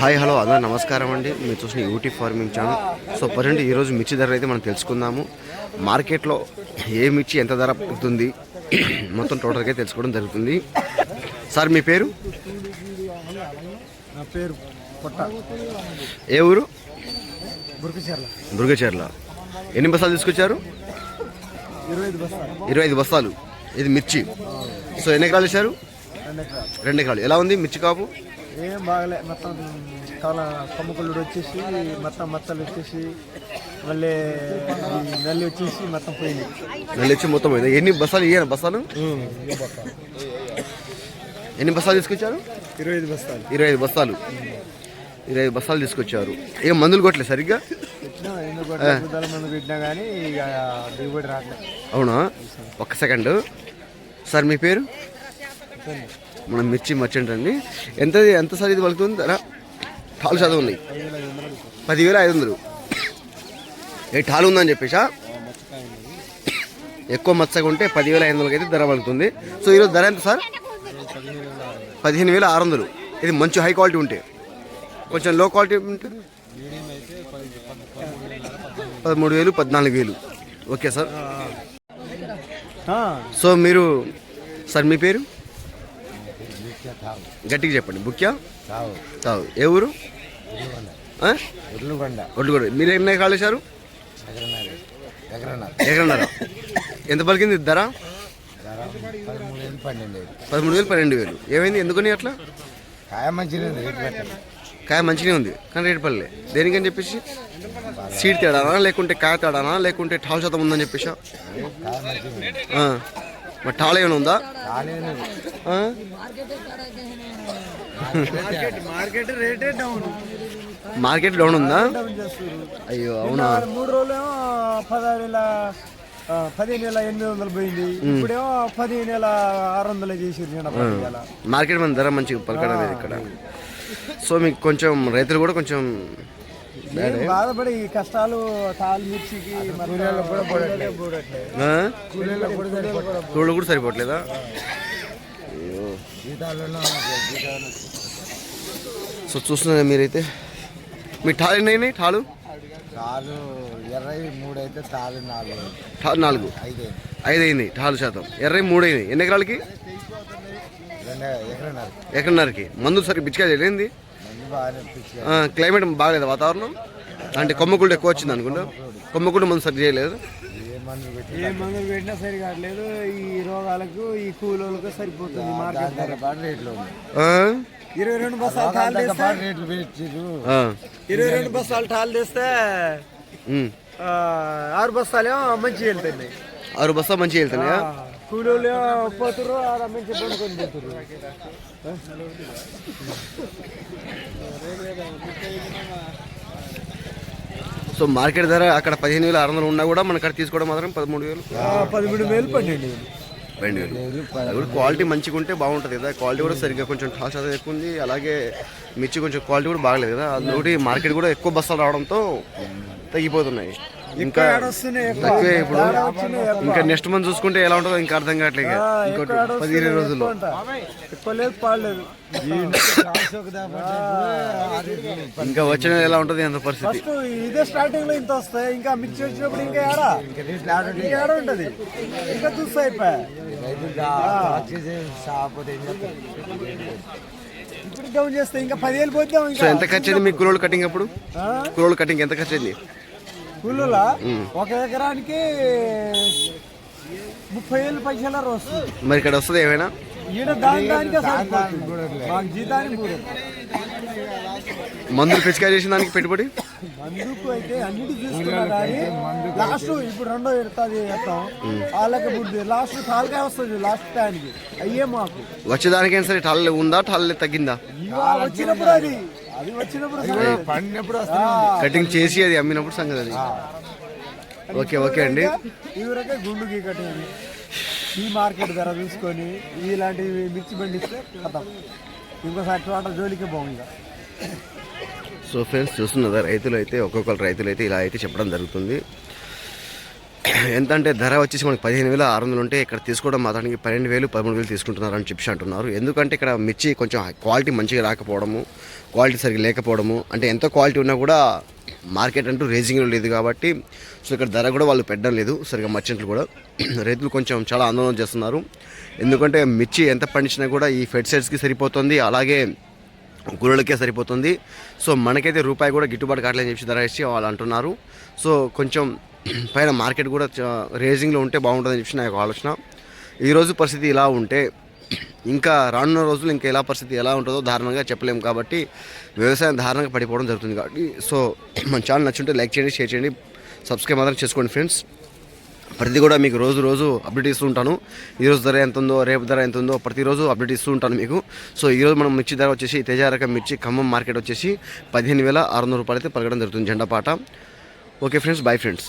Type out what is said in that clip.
Hi hello అందరూ నమస్కారం అండి. మీరు చూసిన UT farming channel. So present ఈరోజు మిర్చి ధర అయితే మనం తెలుసుకుందాము. మార్కెట్లో ఏ మిర్చి ఎంత ధర పడుతుంది? మొత్తం టోటల్గా తెలుసుకోవడం జరుగుతుంది. సార్ మీ పేరు? నా పేరు ఏ ఊరు? దుర్గచర్ల ఎన్ని బస్తాలు తీసుకొచ్చారు? ఇరవై ఐదు బస్తాలు. ఇది మిర్చి. సో ఎన్ని ఎకరాలు. రెండు ఎకరాలు. ఎలా ఉంది మిర్చి కాపు? ఏం బాగలే. మొత్తం కవల కొమ్మకుళ్ళు వచ్చేసి మొత్తం మచ్చలు వచ్చేసి మళ్ళీ నల్లి వచ్చేసి మొత్తం పోయింది. నెల వచ్చి మొత్తం పోయింది. ఎన్ని బస్తాలు ఇయ్యాను బస్తాలు ఎన్ని బస్తాలు తీసుకొచ్చారు? ఇరవై ఐదు బస్తాలు ఇరవై ఐదు బస్తాలు ఇరవై ఐదు బస్తాలు తీసుకొచ్చారు. ఏం మందులు కొట్టలేదు సరిగ్గా? అవునా? ఒక్క సెకండ్. సార్ మీ పేరు? మన మిర్చి మర్చెంట్ అండి. ఎంత ఎంత సార్ ఇది పలుకుతుంది? ధర ఠాలు చదువు ఉన్నాయి పదివేల ఐదు వందలు. ఏ ఠాలు ఉందని చెప్పేసా? ఎక్కువ మచ్చగా ఉంటే పదివేల ఐదు వందలకి అయితే ధర పలుకుతుంది. సో ఈరోజు ధర ఎంత సార్? పదిహేను వేల ఆరు వందలు. ఇది మంచి హై క్వాలిటీ ఉంటే. కొంచెం లో క్వాలిటీ ఉంటే పదమూడు వేలు పద్నాలుగు వేలు. Okay sir. సో మీరు సార్ మీ పేరు? గట్టిగా చెప్పండి. బుక్యా తావు ఏ ఊరు? ఒడ్లుగూడ మీరు ఎన్ని ఎకరాలు వేశారు ఎకరన్నర ఎంత పలికింది? ధర? పదమూడు వేలు పన్నెండు వేలు. ఏమైంది? ఎందుకని అట్లా? కాయ మంచిగా కాయ మంచిగానే ఉంది కానీ రేటు పడలే. దేనికని చెప్పేసి? సీడ్ తేడానా? లేకుంటే కాయ తేడానా? లేకుంటే ఠాల్ శాతం ఉందని చెప్పేసా? ఏమైనా ఉందా? మార్కెట్ రేటే డౌన్ మార్కెట్ డౌన్ ఉందా? అయ్యో అవునా? మూడు రోజులేమో పదహారు వేల పదిహేను వేల ఎనిమిది వందలు పోయింది. ఇప్పుడేమో పదిహేను వేల ఆరు వందలు పదివేల. మార్కెట్ మన ధర మంచిగా పలకడం ఇక్కడ. సో మీకు కొంచెం రైతులు కూడా కొంచెం బాధపడి ఈ కష్టాలు తాలు మిర్చికి కూలీలకు కూడా సరిపోవట్లేదు. సో చూస్తున్నారు మీరైతే? మీ ఠాలు ఎన్ని అయినాయి ఠాలు మూడు అయితే తాలు నాలుగు. ఠాలు నాలుగు. ఐదు ఐదు అయింది ఠాలు శాతం. ఎర్రై మూడు అయింది ఎన్ని ఎకరాలకి? ఎకరన్నరకి. మందులు సరి మంది బాగా అనిపించారు క్లైమేట్ బాగాలేదు వాతావరణం? అంటే కొమ్మకుళ్ళు ఎక్కువ వచ్చింది అనుకుంటా. కొమ్మకుళ్ళు మందు సరి చేయలేదు. ఏ మందులు పెట్టినా సరి కావట్లేదు. ఈ రోగాలకు ఈ కూలీలకు సరిపోతుంది మార్కెట్ రేట్లు? ఇరవై రెండు టాల్ ఆ. ఇరవై రెండు బస్తాలు టాల్. ఆ, ఆరు బస్తాలేమో మంచిగా వెళ్తున్నాయి. ఆరు బస్తా మంచిగా వెళ్తున్నాయా? కూలీలు పోతురు ఆడ మంచి పండుకొని పోతురు సో మార్కెట్ ధర అక్కడ పదిహేను వేలు ఆరు వందలు ఉన్నా కూడా మన అక్కడ తీసుకోవడం మాత్రం పదమూడు వేలు. పదమూడు వేలు పన్నెండు వేలు. రెండు వేలు. అది కూడా క్వాలిటీ మంచిగా ఉంటే బాగుంటుంది కదా. క్వాలిటీ కూడా సరిగ్గా కొంచెం ఠాస్ శాతం ఎక్కువ ఉంది. అలాగే మిర్చి కొంచెం క్వాలిటీ కూడా బాగలేదు కదా. అందుకటి మార్కెట్ కూడా ఎక్కువ బస్తాలు రావడంతో తగ్గిపోతున్నాయి. ఇంకా. తక్కువే ఇప్పుడు. ఇంకా నెక్స్ట్ మంత్ చూసుకుంటే ఎలా ఉంటుందో ఇంకా అర్థం కావట్లేదు ఇంకోటి పది ఇరవై రోజుల్లో. ఎక్కువ లేదు పాడలేదు ఇంకా వచ్చిన ఎలా ఉంటుంది అంత పరిస్థితి? ఫస్ట్ ఇదే స్టార్టింగ్లో ఇంత వస్తాయి ఇంకా మిర్చి వచ్చినప్పుడు ఇంకా ఏడా? ఇంకా ఏడ ఉంటది? ఇంకా చూస్తా అయిపోయా ఇప్పుడు డౌన్ చేస్తే? ఇంకా పదివేలు పోతాం సో ఎంత ఖర్చు అయింది మీ కులోళ్ళు కటింగ్ అప్పుడు? కులోళ్ళు కటింగ్ ఎంత ఖర్చు అయింది? కూలీలా ఒక ఎకరానికి ముప్పై వేలు పైసలు వస్తుంది. మరి ఇక్కడ వస్తుంది ఏమైనా? ఈడ దాని దానికే సరిపోతుంది. మాకు జీతానికి పూరదు. మందులు పిచికారి చేసిన దానికి పెట్టుబడి? మందుకు అయితే అన్నిటి కానీ లాస్ట్ ఇప్పుడు రెండో ఎడతాది వేస్తాం వాళ్ళకి బుద్ధి లాస్ట్ తాలకాయ వస్తుంది లాస్ట్ టైంకి అయ్యే మాకు. వచ్చేదానికైనా సరే ఠాల్ ఉందా? ఠాల్ తగ్గిందా? వచ్చినప్పుడు అది. అది వచ్చినప్పుడు పండినప్పుడు కటింగ్ చేసి అది అమ్మినప్పుడు సంగతి అది. ఓకే ఓకే అండి. ఇవరకే గుండు గీకటేది ఈ మార్కెట్ ధర చూసుకొని ఇలాంటి మిర్చి పండిస్తే కథం. ఇంకోసారి చోట జోలికి బాగుంది సో ఫ్రెండ్స్ చూస్తున్నదా? రైతులు అయితే ఒక్కొక్కరు రైతులు అయితే ఇలా అయితే చెప్పడం జరుగుతుంది. ఎంత అంటే ధర వచ్చేసి మనకి పదిహేను వేల ఆరు వందలు ఉంటే ఇక్కడ తీసుకోవడం మాత్రానికి పన్నెండు వేలు పదమూడు వేలు తీసుకుంటున్నారు అని చెప్పి అంటున్నారు. ఎందుకంటే ఇక్కడ మిర్చి కొంచెం క్వాలిటీ మంచిగా రాకపోవడము క్వాలిటీ సరిగ్గా లేకపోవడము అంటే ఎంత క్వాలిటీ ఉన్నా కూడా మార్కెట్ అంటూ రేజింగ్లో లేదు కాబట్టి సో ఇక్కడ ధర కూడా వాళ్ళు పెట్టడం లేదు సరిగ్గా మర్చెంట్లు కూడా. రైతులు కొంచెం చాలా ఆందోళన చేస్తున్నారు. ఎందుకంటే మిర్చి ఎంత పండించినా కూడా ఈ ఫెడ్సైడ్స్కి సరిపోతుంది అలాగే గురులకే సరిపోతుంది. సో మనకైతే రూపాయి కూడా గిట్టుబాటు కావట్లేదని చెప్పి ధర ఇచ్చి వాళ్ళు అంటున్నారు. సో కొంచెం పైన మార్కెట్ కూడా రేజింగ్లో ఉంటే బాగుంటుందని చెప్పి నా యొక్క ఆలోచన. ఈరోజు పరిస్థితి ఇలా ఉంటే ఇంకా రానున్న రోజులు ఇంకా ఎలా పరిస్థితి ఎలా ఉంటుందో దారుణంగా చెప్పలేము కాబట్టి వ్యవసాయం దారుణంగా పడిపోవడం జరుగుతుంది కాబట్టి సో మన ఛానల్ నచ్చుంటే లైక్ చేయండి షేర్ చేయండి సబ్స్క్రైబ్ మాత్రం చేసుకోండి ఫ్రెండ్స్. ప్రతి కూడా మీకు రోజు రోజు అప్డేట్ ఇస్తూ ఉంటాను. ఈరోజు ధర ఎంత ఉందో రేపు ధర ఎంత ఉందో ప్రతిరోజు అప్డేట్ ఇస్తూ ఉంటాను మీకు. సో ఈరోజు మనం మిర్చి ధర వచ్చేసి తేజారకం మిర్చి ఖమ్మం మార్కెట్ వచ్చేసి పదిహేను వేల ఆరు వందల రూపాయలు అయితే పలకడం జరుగుతుంది జెండాపాట ఓకే ఫ్రెండ్స్ బై ఫ్రెండ్స్.